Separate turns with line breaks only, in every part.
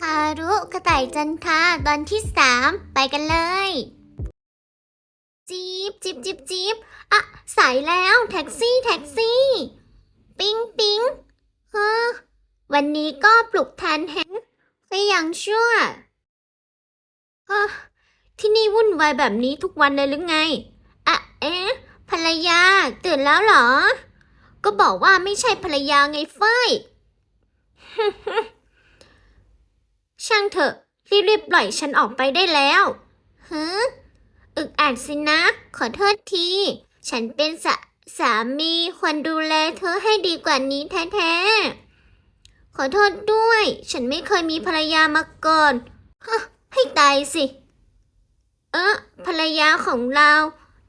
ฮารุกระต่ายจันทาตอนที่สามไปกันเลย จีบจิบจิบจิบอะ สายแล้วแท็กซี่แท็กซี่ ปิ๊งปิ๊งเฮ้อวันนี้ก็ปลุกทันแฮงก็ยังชั่วเฮ้อที่นี่วุ่นวายแบบนี้ทุกวันเลยหรือไงอะเอ๊ะ ภรรยาตื่นแล้วเหรอ ก็บอกว่าไม่ใช่ภรรยาไงเฟ้ย ช่างเถอะ รีบๆปล่อยฉันออกไปได้แล้วฮึอึกอัดสินะ ขอโทษที ฉันเป็นสาสามีควรดูแลเธอให้ดีกว่านี้แท้ๆ ขอโทษด้วย ฉันไม่เคยมีภรรยามาก่อนฮะให้ตายสิ เออภรรยาของเรา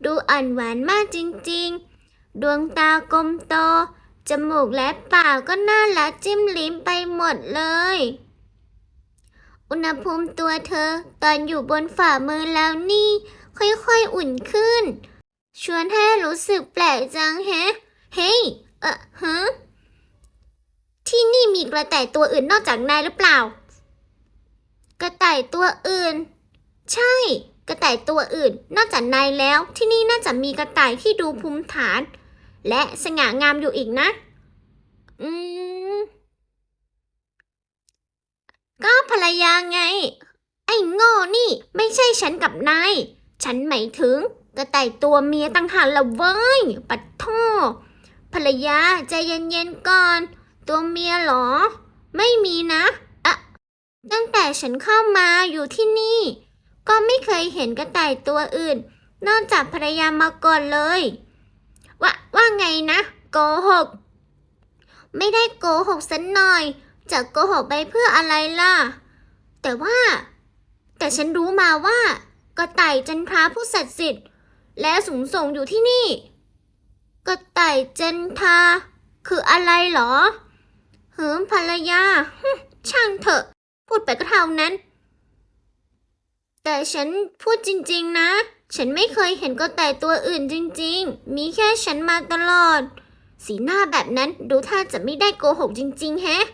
ดูอ่อนหวานมากจริงๆ ดวงตากลมโต จมูกและปากก็น่ารักจิ้มลิ้มไปหมดเลย อุณหภูมิตัวเธอ ตอนอยู่บนฝ่ามือแล้วนี่ ค่อยๆอุ่นขึ้น ชวนให้รู้สึกแปลกจังแฮะ เฮ้ย เออฮะ ที่นี่มีกระต่ายตัวอื่นนอกจากนายหรือเปล่า กระต่ายตัวอื่น ใช่ กระต่ายตัวอื่น นอกจากนายแล้ว ที่นี่น่าจะมีกระต่ายที่ดูภูมิฐาน และสง่างามอยู่อีกนะ อืม ก็ภรรยาไง ไอ้โง่นี่ไม่ใช่ฉันกับนาย ฉันหมายถึงกระต่ายตัวเมียตั้งหากละเว้ย ปัดท่อภรรยาใจเย็นๆก่อน ตัวเมียหรอ ไม่มีนะอะตั้งแต่ฉันเข้ามาอยู่ที่นี่ ก็ไม่เคยเห็นกระต่ายตัวอื่น นอกจากภรรยามาก่อนเลย ว่าว่าไงนะ โกหก ไม่ได้โกหกสันหน่อย จะโกหกไปเพื่ออะไรล่ะ แต่ว่า แต่ฉันรู้มาว่ากระต่ายจันทราผู้ศักดิ์สิทธิ์และสูงส่งอยู่ที่นี่ กระต่ายจันทราคืออะไรเหรอเหิมภรรยา ช่างเถอะ พูดไปก็เท่านั้น แต่ฉันพูดจริง ๆ นะ ฉันไม่เคยเห็นกระต่ายตัวอื่นจริง ๆ มีแค่ฉันมาตลอด สีหน้าแบบนั้นดูท่าจะไม่ได้โกหกจริง ๆ แฮะ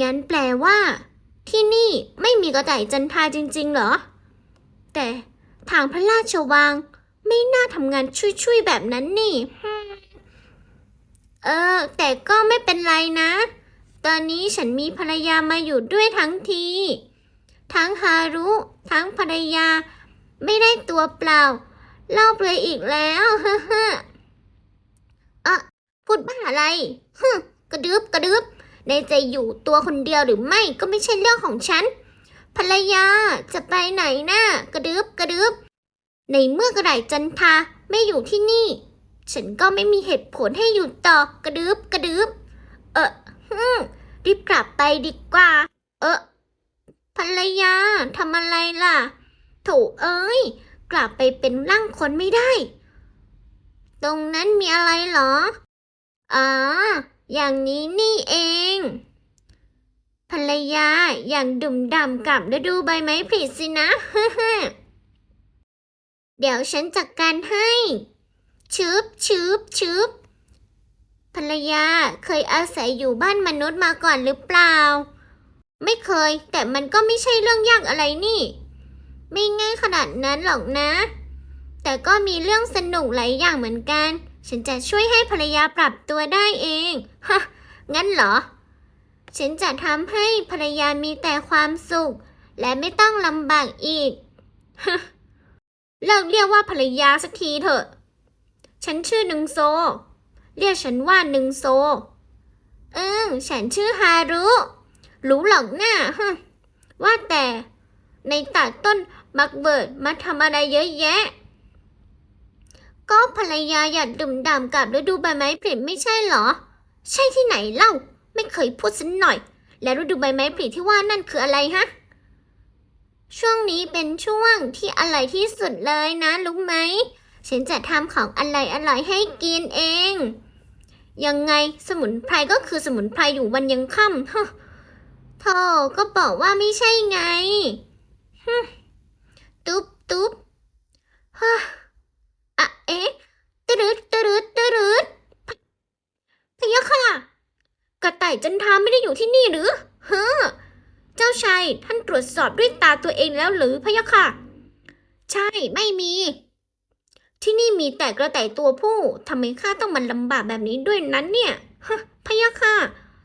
งั้นแปลว่า ที่นี่ไม่มีกระต่ายจันทราจริง ๆ เหรอ แต่ทางพระราชวังไม่น่าทำงานช่วยๆแบบนั้นนี่เออ แต่ก็ไม่เป็นไรนะ ตอนนี้ฉันมีภรรยามาอยู่ด้วยทั้งที ทั้งฮารุ ทั้งภรรยา ไม่ได้ตัวเปล่า เล่าเปลยอีกแล้วเฮ้อเอพูดบ้าอะไรฮึกระดึบกระดึบ ในใจอยู่ตัวคนเดียวหรือไม่ก็ไม่ใช่เรื่องของฉัน ภรรยาจะไปไหนนะ่ะกระดึบกระดึบในเมื่อกระไดจันทาไม่อยู่ที่นี่ ฉันก็ไม่มีเหตุผลให้อยู่ต่อกระดึบกระดึบเออฮึรีบกลับไปดีกว่า เออภรรยาทำอะไรล่ะโถเอ้ย กลับไปเป็นร่างคนไม่ได้ ตรงนั้นมีอะไรเหรอ อ๋อ อย่างนี้นี่เอง ภรรยาอย่างดุ่มด่ำกับฤดูใบไม้ผลิสินะ เดี๋ยวฉันจัดการให้ชืบชืบชืบภรรยาเคยอาศัยอยู่บ้านมนุษย์มาก่อนหรือเปล่า ไม่เคย แต่มันก็ไม่ใช่เรื่องยากอะไรนี่ ไม่ง่ายขนาดนั้นหรอกนะ แต่ก็มีเรื่องสนุกหลายอย่างเหมือนกัน ฉันจะช่วยให้ภรรยาปรับตัวได้เอง ฮะ งั้นเหรอ ฉันจะทำให้ภรรยามีแต่ความสุข และไม่ต้องลำบากอีก ฮะ เลิกเรียกว่าภรรยาสักทีเถอะ ฉันชื่อหนึ่งโซ เรียกฉันว่าหนึ่งโซ เอิงฉันชื่อฮารุ รู้หรอกหน้าฮะ ว่าแต่ในตัดต้นมักเบิดมาทำอะไรเยอะแยะ ก็ภรรยาอยากดื่มด่ำกับฤดูใบไม้ผลิไม่ใช่เหรอ ใช่ที่ไหนเล่า ไม่เคยพูดสักหน่อย แล้วฤดูใบไม้ผลิที่ว่านั่นคืออะไรฮะ ช่วงนี้เป็นช่วงที่อร่อยที่สุดเลยนะรู้ไหม ฉันจะทำของอร่อยอร่อยให้กินเอง ยังไงสมุนไพรก็คือสมุนไพรอยู่วันยังค่ำฮะโธ่ก็บอกว่าไม่ใช่ไงฮึตุ๊บตุ๊บฮะ เอ๊ะตรึดตรึดตรึดพะยะค่ะกระต่ายจันทาไม่ได้อยู่ที่นี่หรือเฮ้อเจ้าชายท่านตรวจสอบด้วยตาตัวเองแล้วหรือพะยะค่ะ ใช่ไม่มี ที่นี่มีแต่กระต่ายตัวผู้ทำไมข้าต้องมันลำบากแบบนี้ด้วยนั้นเนี่ยฮพะยะค่ะ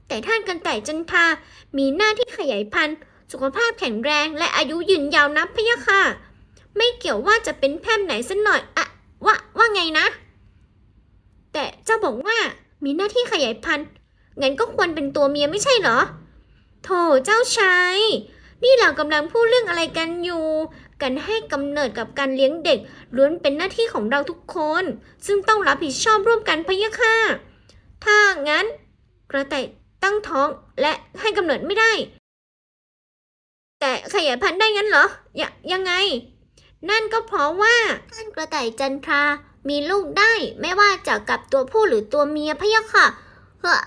แต่ท่านกระต่ายจันทามีหน้าที่ขยายพันธุ์ สุขภาพแข็งแรงและอายุยืนยาวนับพะยะค่ะ ไม่เกี่ยวว่าจะเป็นแพทย์ไหนสักหน่อย ว่าว่าไงนะ แต่เจ้าบอกว่ามีหน้าที่ขยายพันธุ์งั้นก็ควรเป็นตัวเมียไม่ใช่เหรอ โถเจ้าชาย นี่เรากำลังพูดเรื่องอะไรกันอยู่ การให้กำเนิดกับการเลี้ยงเด็กล้วนเป็นหน้าที่ของเราทุกคน ซึ่งต้องรับผิดชอบร่วมกันพะยะค่ะ ถ้างั้น กระต่ายตั้งท้องและให้กำเนิดไม่ได้ แต่ขยายพันธุ์ได้งั้นเหรอ ยยังไง นั่นก็เพราะว่าท่านกระต่ายจันทรา มีลูกได้ไม่ว่าจะกับตัวผู้หรือตัวเมียพะยะค่ะเฮ้อ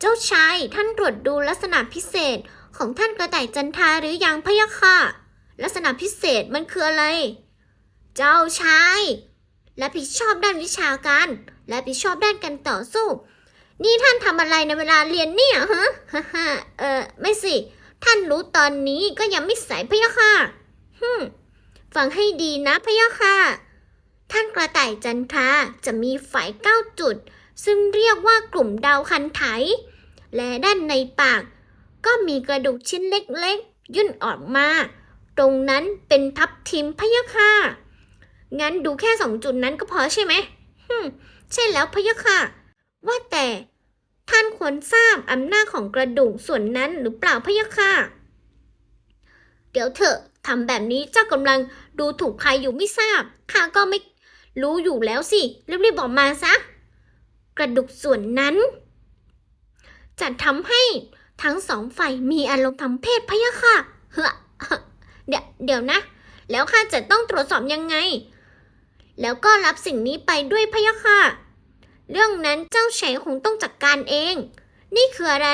เจ้าชายท่านตรวจดูลักษณะพิเศษของท่านกระต่ายจันทราหรือยังพะยะค่ะ ลักษณะพิเศษมันคืออะไร เจ้าชายและผิดชอบด้านวิชาการ และผิดชอบด้านการต่อสู้ นี่ท่านทำอะไรในเวลาเรียนเนี่ยฮะฮ่าฮ่าเออไม่สิ ท่านรู้ตอนนี้ก็ยังไม่สายพะยะค่ะฮึม ฟังให้ดีนะพะยะค่ะ ท่านกระต่ายจันทราจะมีฝ่ายเก้าจุด ซึ่งเรียกว่ากลุ่มดาวคันไถ และด้านในปาก ก็มีกระดูกชิ้นเล็กๆ ยื่นออกมา ตรงนั้นเป็นทับทิมพะยะค่ะ งั้นดูแค่สองจุดนั้นก็พอใช่ไหมฮึมใช่แล้วพะยะค่ะ ว่าแต่ท่านควรทราบอำนาจของกระดูกส่วนนั้นหรือเปล่าพะยะค่ะ เดี๋ยวเถอะ ทำแบบนี้เจ้ากำลังดูถูกใครอยู่ไม่ทราบข้าก็ไม่รู้อยู่แล้วสิรีบๆบอกมาซะกระดูกส่วนนั้น จะทำให้ทั้งสองฝ่ายมีอารมณ์ทางเพศพะยะค่ะเฮ้อเดี๋ยวเดี๋ยวนะ แล้วข้าจะต้องตรวจสอบยังไง แล้วก็รับสิ่งนี้ไปด้วยพะยะค่ะ เรื่องนั้นเจ้าชายคงต้องจัดการเอง นี่คืออะไร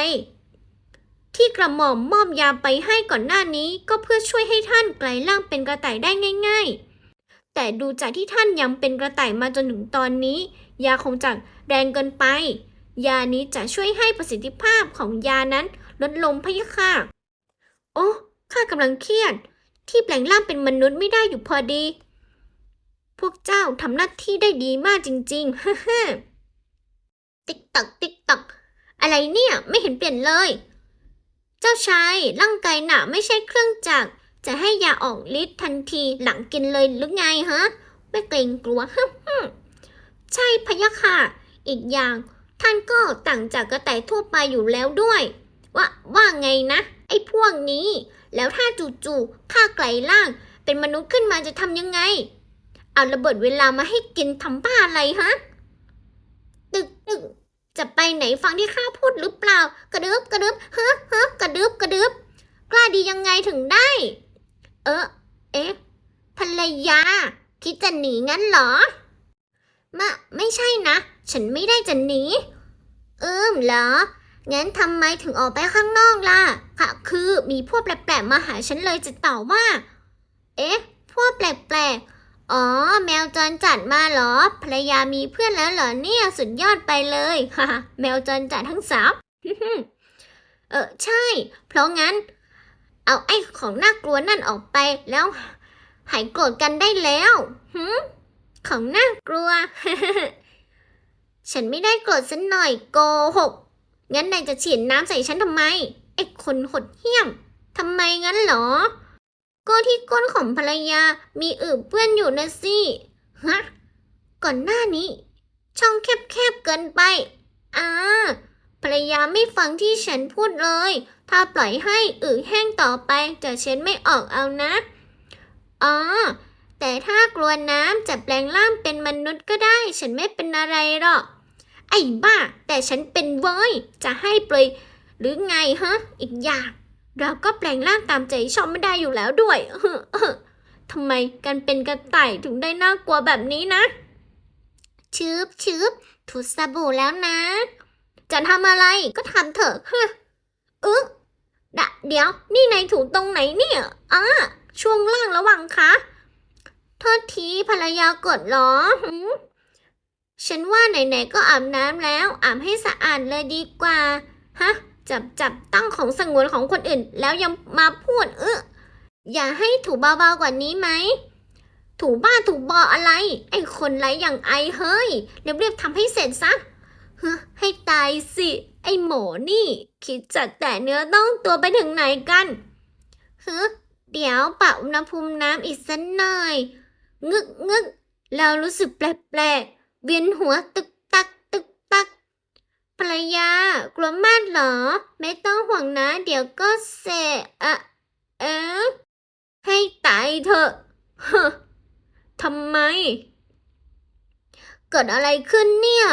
ที่กระหม่อมมอบยาไปให้ก่อนหน้านี้ก็เพื่อช่วยให้ท่านกลายร่างเป็นกระต่ายได้ง่าย ๆ แต่ดูจากที่ท่านยังเป็นกระต่ายมาจนถึงตอนนี้ ยาคงจะแรงเกินไป ยานี้จะช่วยให้ประสิทธิภาพของยานั้นลดลงพะยะค่ะ โอ้ข้ากำลังเครียด ที่แปลงร่างเป็นมนุษย์ไม่ได้อยู่พอดี พวกเจ้าทำหน้าที่ได้ดีมากจริงๆฮ่าติ๊กตักติ๊กตักอะไรเนี่ยไม่เห็นเปลี่ยนเลย เจ้าชายร่างกายหนาไม่ใช่เครื่องจักร จะให้ยาออกฤทธิ์ทันทีหลังกินเลยหรือไงฮะ ไม่เกรงกลัวฮึ่มใช่พะยะค่ะ อีกอย่าง ท่านก็ต่างจากกระต่ายทั่วไปอยู่แล้วด้วย ว่าว่าไงนะ ไอ้พวกนี้ แล้วถ้าจู่ๆข้าไกลล่างเป็นมนุษย์ขึ้นมาจะทำยังไง เอาระเบิดเวลามาให้กินทำบ้าอะไรฮะ ตึกตึก จะไปไหนฟังที่ข้าพูดหรือเปล่า กระดึบกระดึบเฮ้อเฮ้อกระดึบกระดึบกล้าดียังไงถึงได้ เออเอ๊ะภรรยา คิดจะหนีงั้นเหรอมะไม่ใช่นะ ฉันไม่ได้จะหนีเอิมเหรอ งั้นทำไมถึงออกไปข้างนอกล่ะ ค่ะ คือมีพวกแปลกๆมาหาฉันเลยจะตอบว่า เอ๊ะ พวกแปลกๆ อ๋อ แมวจรจัดมาเหรอ ภรรยามีเพื่อนแล้วเหรอเนี่ยสุดยอดไปเลยฮ่าแมวจรจัดทั้งสามเออใช่ เพราะงั้น เอาไอ้ของน่ากลัวนั่นออกไปแล้ว หายโกรธกันได้แล้วหืมของน่ากลัว ฉันไม่ได้โกรธสันหน่อยโกหก งั้นนายจะฉีดน้ำใส่ฉันทำไมไอ้คนหดเหี้ยมทำไมงั้นเหรอ ก็ที่ก้นของภรรยามีอึเปื้อนอยู่นะสิฮะก่อนหน้านี้ ช่องแคบๆเกินไปอ่าภรรยาไม่ฟังที่ฉันพูดเลย ถ้าปล่อยให้อึแห้งต่อไปจะเช็ดไม่ออกเอานะอ๋อแต่ถ้ากลัวน้ำจะแปลงร่างเป็นมนุษย์ก็ได้ ฉันไม่เป็นอะไรหรอก ไอ้บ้า แต่ฉันเป็นเว้ย จะให้เปลยหรือไงฮะ อีกอย่าง เราก็แปลงร่างตามใจชอบไม่ได้อยู่แล้วด้วยทำไมการเป็นกระต่ายถึงได้น่ากลัวแบบนี้นะ ชืบชืบถูสบู่แล้วนะ จะทำอะไรก็ทำเถอะฮะอึ๊กดะเดี๋ยวนี่นายถูตรงไหนเนี่ยอ่าช่วงล่างระวังคะโทษทีภรรยากดเหรอหืมฉันว่าไหนๆก็อาบน้ำแล้วอาบให้สะอาดเลยดีกว่า ฮะ จับจับตั้งของสงวนของคนอื่น แล้วยังมาพูดเอออย่าให้ถูเบาๆกว่านี้ไหม ถูบ้าถูบออะไร ไอ้คนไรอย่างไอเฮ้ยเรียบๆทำให้เสร็จซะเฮ้ให้ตายสิ ไอ้หมอนี่ คิดจัดแต่เนื้อต้องตัวไปถึงไหนกันเฮ้เดี๋ยวปรับอุณหภูมิน้ำอีกสักหน่อย งึกงึกเรารู้สึกแปลกๆเวียนหัวตึก ภรรยากลัวมากเหรอ ไม่ต้องห่วงนะ เดี๋ยวก็เสะอะเอ๊ะให้ตายเถอะฮะทำไม เกิดอะไรขึ้นเนี่ย